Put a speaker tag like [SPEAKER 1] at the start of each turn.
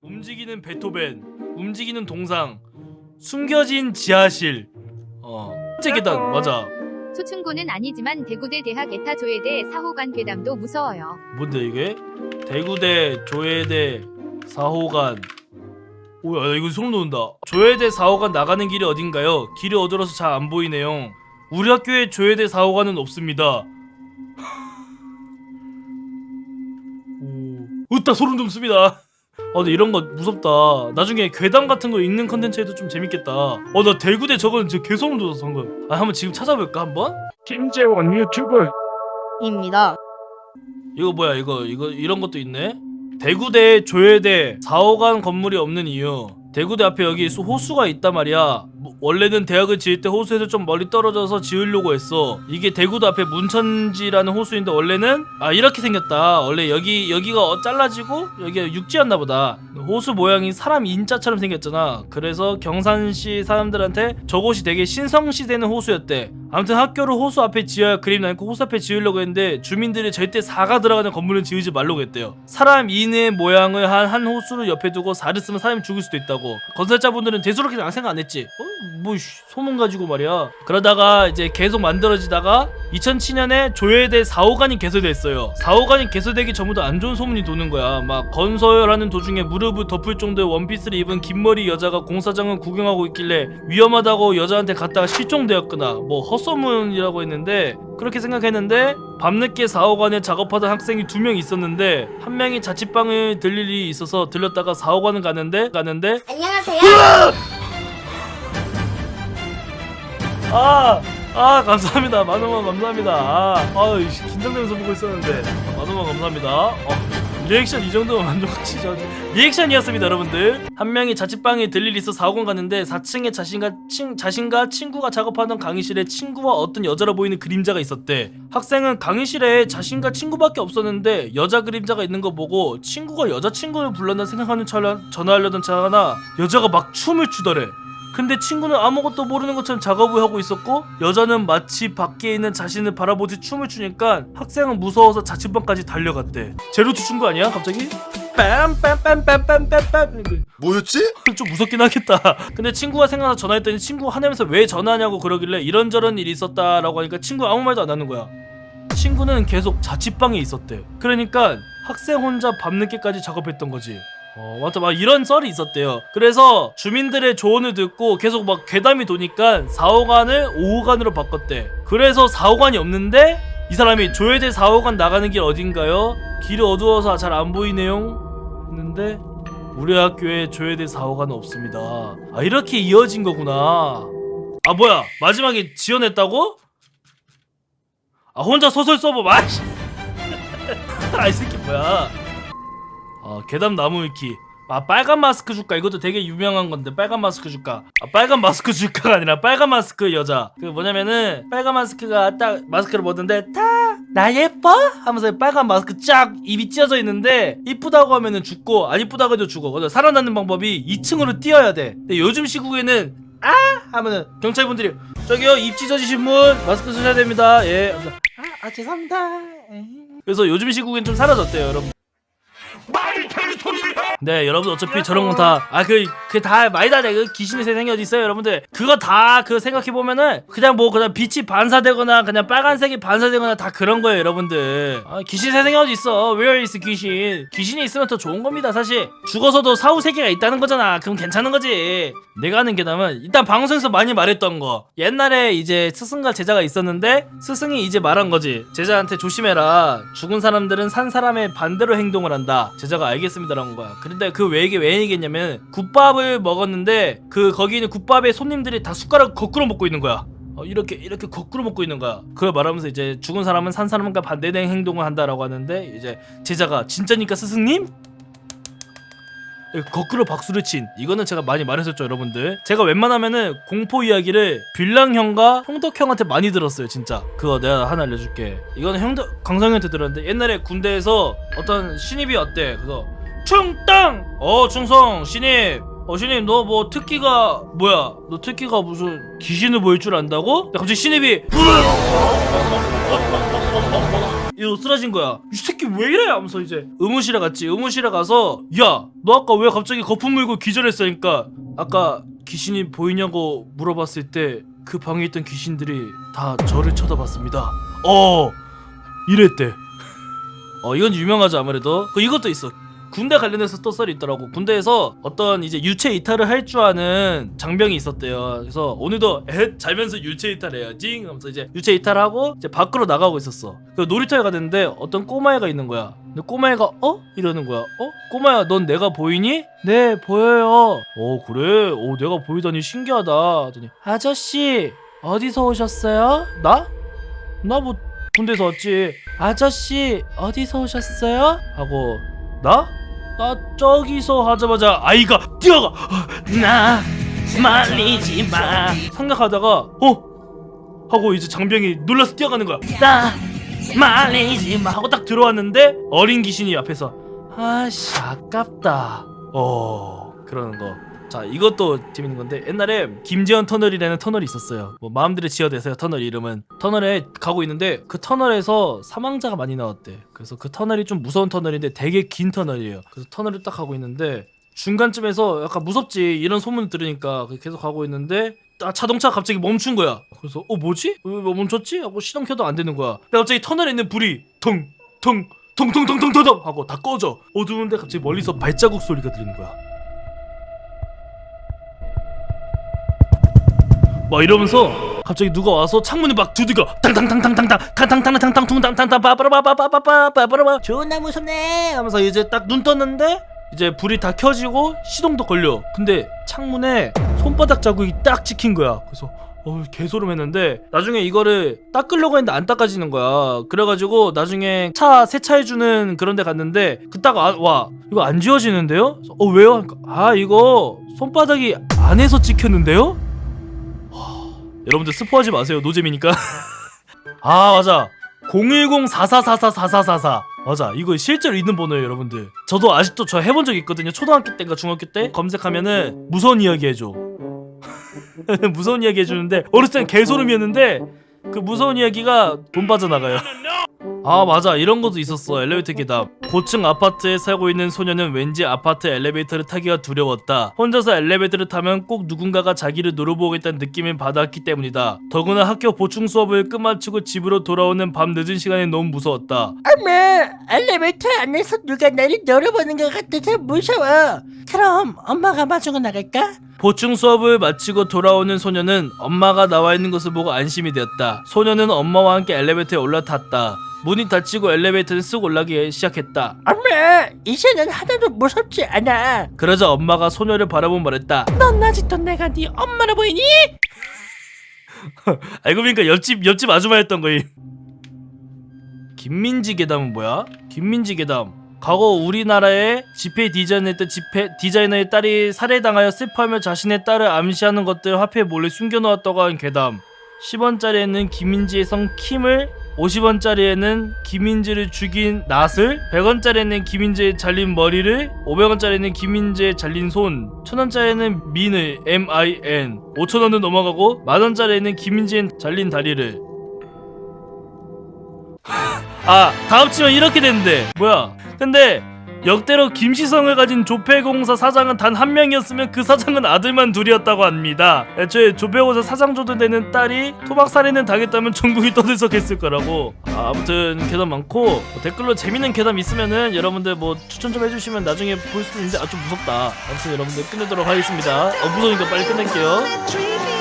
[SPEAKER 1] 움직이는 베토벤, 움직이는 동상, 숨겨진 지하실. 어, 째 계단 맞아.
[SPEAKER 2] 소충고는 아니지만 대구대 대학 에타 조회대 사호관 괴담도 무서워요.
[SPEAKER 1] 뭔데 이게? 대구대, 조예대, 사호관. 오야 이거 소름 돋는다. 조예대, 사호관 나가는 길이 어딘가요? 길이 어두워서 잘 안 보이네요. 우리 학교에 조예대, 사호관은 없습니다. 오, 으따 소름 돋습니다. 아 근데 이런 거 무섭다. 나중에 괴담 같은 거 읽는 컨텐츠 해도 좀 재밌겠다. 어 나 대구대 저거는 진짜 개소름 돋았어 방금. 아 한번 지금 찾아볼까 한번?
[SPEAKER 3] 김재원 유튜브
[SPEAKER 4] 입니다.
[SPEAKER 1] 이거 뭐야 이거 이거 이런 것도 있네 대구대 조예대 4호관 건물이 없는 이유 대구대 앞에 여기 수- 호수가 있단 말이야 뭐, 원래는 대학을 지을 때 호수에서 좀 멀리 떨어져서 지으려고 했어. 이게 대구도 앞에 문천지라는 호수인데 원래는 아 이렇게 생겼다. 원래 여기 여기가 어, 잘라지고 여기가 육지였나 보다. 호수 모양이 사람 인자처럼 생겼잖아. 그래서 경산시 사람들한테 저곳이 되게 신성시되는 호수였대. 아무튼 학교를 호수 앞에 지어야 그림 남고 호수 앞에 지으려고 했는데 주민들이 절대 사가 들어가는 건물은 지으지 말라고 했대요. 사람 인의 모양을 한 한 호수를 옆에 두고 사를 쓰면 사람이 죽을 수도 있다고. 건설자분들은 대수롭게 생각 안 했지. 어? 뭐 씨, 소문 가지고 말이야. 그러다가 이제 계속 만들어지다가 2007년에 조예대 4호관이 개설됐어요. 4호관이 개설되기 전부터 안 좋은 소문이 도는 거야. 막 건설하는 도중에 무릎을 덮을 정도의 원피스를 입은 긴머리 여자가 공사장을 구경하고 있길래 위험하다고 여자한테 갔다가 실종되었거나 뭐 헛소문이라고 했는데 그렇게 생각했는데 밤늦게 4호관에 작업하던 학생이 두 명 있었는데 한 명이 자취방을 들릴 일이 있어서 들렸다가 4호관을 가는데 가는데
[SPEAKER 5] 안녕하세요.
[SPEAKER 1] 아, 아 감사합니다. 만원만 감사합니다. 아, 아 씨, 긴장되면서 보고 있었는데 아, 만원만 감사합니다. 어, 리액션 이 정도면 만족하시죠? 리액션이었습니다, 여러분들. 한 명이 자취방에 들릴 있어 4학원 갔는데 4층에 자신과 친, 자신과 친구가 작업하던 강의실에 친구와 어떤 여자로 보이는 그림자가 있었대. 학생은 강의실에 자신과 친구밖에 없었는데 여자 그림자가 있는 거 보고 친구가 여자친구를 불렀나 생각하는 찰나 전화하려던 차나 여자가 막 춤을 추더래. 근데 친구는 아무것도 모르는 것처럼 작업을 하고 있었고 여자는 마치 밖에 있는 자신을 바라보듯 춤을 추니까 학생은 무서워서 자취방까지 달려갔대. 제로투 춘 거 아니야 갑자기? 빰빰빰빰빰빰빰.
[SPEAKER 5] 뭐였지?
[SPEAKER 1] 좀 무섭긴 하겠다. 근데 친구가 생각나서 전화했더니 친구가 화내면서 왜 전화하냐고 그러길래 이런저런 일이 있었다라고 하니까 친구가 아무 말도 안 하는 거야. 친구는 계속 자취방에 있었대. 그러니까 학생 혼자 밤늦게까지 작업했던 거지 어, 맞다, 막 이런 썰이 있었대요. 그래서 주민들의 조언을 듣고 계속 막 괴담이 도니까 4호관을 5호관으로 바꿨대. 그래서 4호관이 없는데 이 사람이 조회대 4호관 나가는 길 어딘가요? 길이 어두워서 잘 안 보이네요. 했는데 우리 학교에 조회대 4호관은 없습니다. 아 이렇게 이어진 거구나. 아 뭐야 마지막에 지어냈다고? 아 혼자 소설 써보 마씨. 아이 새끼 뭐야? 아 괴담 나무 위키. 아 빨간 마스크 줄까? 이것도 되게 유명한 건데 빨간 마스크 줄까? 아 빨간 마스크 줄까가 아니라 빨간 마스크 여자. 그 뭐냐면은 빨간 마스크가 딱 마스크를 벗는데 다나 예뻐? 하면서 빨간 마스크 쫙 입이 찢어져 있는데 이쁘다고 하면은 죽고 안 이쁘다고 해도 죽어. 그래서 살아남는 방법이 2층으로 뛰어야 돼. 근데 요즘 시국에는 아! 하면은 경찰분들이 저기요 입 찢어지신 분 마스크 쓰셔야 됩니다. 예. 하면서 아, 아 죄송합니다. 예. 그래서 요즘 시국엔 좀 사라졌대요 여러분 네 여러분 어차피 저런 건 다 아 그 그다 많이 다그 귀신의 세상이 어디 있어요 여러분들? 그거 다 그 생각해 보면은 그냥 뭐 그냥 빛이 반사되거나 그냥 빨간색이 반사되거나 다 그런 거예요 여러분들. 아, 귀신 세상이 어디 있어? Where is 귀신? 귀신이 있으면 더 좋은 겁니다 사실. 죽어서도 사후 세계가 있다는 거잖아. 그럼 괜찮은 거지 내가 하는 괴담은 일단 방송에서 많이 말했던 거. 옛날에 이제 스승과 제자가 있었는데 스승이 이제 말한 거지. 제자한테 조심해라. 죽은 사람들은 산 사람의 반대로 행동을 한다. 제자가 알겠습니다라는 거야. 그런데 그 왜, 왜 얘기했냐면 국밥을 먹었는데 그 거기 있는 국밥에 손님들이 다 숟가락 거꾸로 먹고 있는 거야. 어, 이렇게 이렇게 거꾸로 먹고 있는 거야. 그걸 말하면서 이제 죽은 사람은 산 사람과 반대된 행동을 한다라고 하는데 이제 제자가 진짜니까 스승님? 거꾸로 박수를 친. 이거는 제가 많이 말했었죠 여러분들. 제가 웬만하면은 공포 이야기를 빌랑 형과 형덕 형한테 많이 들었어요 진짜. 그거 내가 하나 알려줄게. 이거는 형덕 강성현한테 들었는데 옛날에 군대에서 어떤 신입이 왔대 그래서 충땅! 어 충성 신입. 어 신입 너 뭐 특기가 뭐야? 너 특기가 무슨 귀신을 보일 줄 안다고? 갑자기 신입이 이러고 쓰러진 거야. 이 새끼 왜 이래? 하면서 이제 의무실에 갔지. 의무실에 가서 야 너 아까 왜 갑자기 거품 물고 기절했으니까 아까 귀신이 보이냐고 물어봤을 때 그 방에 있던 귀신들이 다 저를 쳐다봤습니다. 어 이랬대. 어 이건 유명하죠 아무래도. 그 이것도 있어 군대 관련해서 또 썰이 있더라고 군대에서 어떤 이제 유체 이탈을 할 줄 아는 장병이 있었대요 그래서 오늘도 에 자면서 유체 이탈해야지 하면서 이제 유체 이탈하고 이제 밖으로 나가고 있었어 그 놀이터에 갔는데 어떤 꼬마애가 있는 거야 근데 꼬마애가 어? 이러는 거야 어? 꼬마야 넌 내가 보이니? 네 보여요 어 그래? 어 내가 보이다니 신기하다 하더니 아저씨 어디서 오셨어요? 나? 나 뭐 군대에서 왔지 아저씨 어디서 오셨어요? 하고 나? 나 저기서 하자마자 아이가 뛰어가. 나 말리지 마. 생각하다가 어? 하고 이제 장병이 놀라서 뛰어가는 거야. 나 말리지 마. 하고 딱 들어왔는데 어린 귀신이 앞에서 아씨 아깝다. 어 그러는 거 자 이것도 재밌는 건데 옛날에 김재현 터널이라는 터널이 있었어요. 뭐 마음대로 지어대세요 터널 이름은. 터널에 가고 있는데 그 터널에서 사망자가 많이 나왔대. 그래서 그 터널이 좀 무서운 터널인데 되게 긴 터널이에요. 그래서 터널을 딱 가고 있는데 중간쯤에서 약간 무섭지 이런 소문을 들으니까 계속 가고 있는데 아, 자동차 가 갑자기 멈춘 거야. 그래서 어 뭐지? 왜 멈췄지? 하고 시동 켜도 안 되는 거야. 근데 갑자기 터널에 있는 불이 텅텅 텅텅텅텅텅 하고 다 꺼져. 어두운데 갑자기 멀리서 발자국 소리가 들리는 거야 막 이러면서 갑자기 누가 와서 창문을 막 두드겨 탕탕탕탕탕탕 탕탕탕탕탕 퉁탕탕탕 빠바라바바바바바바바바 존나 무섭네 하면서 이제 딱 눈 떴는데 이제 불이 다 켜지고 시동도 걸려 근데 창문에 손바닥 자국이 딱 찍힌 거야 그래서 어 개소름 했는데 나중에 이거를 닦으려고 했는데 안 닦아지는 거야 그래가지고 나중에 차 세차해주는 그런 데 갔는데 그딱 와 이거 안 지워지는데요? 어 왜요? 그러니까, 아 이거 손바닥이 안에서 찍혔는데요? 여러분들 스포하지 마세요. 노잼이니까. 아 맞아. 010-4444-4444 맞아. 이거 실제로 있는 번호예요 여러분들. 저도 아직도 저 해본 적 있거든요. 초등학교 때인가 중학교 때? 검색하면은 무서운 이야기 해줘. 무서운 이야기 해주는데 어렸을 땐 개소름이었는데 그 무서운 이야기가 돈 빠져나가요 아 맞아. 이런 것도 있었어. 엘리베이터 계단 고층 아파트에 살고 있는 소녀는 왠지 아파트 엘리베이터를 타기가 두려웠다. 혼자서 엘리베이터를 타면 꼭 누군가가 자기를 노려보겠다는 느낌을 받았기 때문이다. 더구나 학교 보충 수업을 끝마치고 집으로 돌아오는 밤 늦은 시간이 너무 무서웠다.
[SPEAKER 4] 엄마 엘리베이터 안에서 누가 나를 노려보는 것 같아서 무서워. 그럼 엄마가 마주고 나갈까?
[SPEAKER 1] 보충 수업을 마치고 돌아오는 소녀는 엄마가 나와 있는 것을 보고 안심이 되었다. 소녀는 엄마와 함께 엘리베이터에 올라탔다 문이 닫히고 엘리베이터는 쓱 올라가기 시작했다
[SPEAKER 4] 엄마 이제는 하나도 무섭지 않아
[SPEAKER 1] 그러자 엄마가 소녀를 바라보며 말했다
[SPEAKER 4] 넌 아직도 내가 네 엄마로 보이니?
[SPEAKER 1] 알고 보니까 옆집 옆집 아줌마였던 거임. 김민지 계담은 뭐야? 김민지 계담. 과거 우리나라에 집회 디자인했던 집회 디자이너의 딸이 살해당하여 슬퍼하며 자신의 딸을 암시하는 것들을 화폐에 몰래 숨겨놓았다고 하는 괴담. 10원짜리에는 김민지의 성 킴을 50원짜리에는 김민지를 죽인 낫을 100원짜리에는 김민지의 잘린 머리를 500원짜리에는 김민지의 잘린 손 1000원짜리에는 민을 M-I-N 5천원은 넘어가고 만원짜리에는 김민지의 잘린 다리를. 아다 합치면 이렇게 되는데. 뭐야? 근데 역대로 김시성을 가진 조폐공사 사장은 단 한 명이었으면 그 사장은 아들만 둘이었다고 합니다. 애초에 조폐공사 사장 조도 되는 딸이 토박살인을 당했다면 전국이 떠들썩했을 거라고. 아, 아무튼 괴담 많고 뭐 댓글로 재밌는 괴담 있으면은 여러분들 뭐 추천 좀 해주시면 나중에 볼 수도 있는데 아좀 무섭다. 아무튼 여러분들 끝내도록 하겠습니다. 어 무서우니까 빨리 끝낼게요.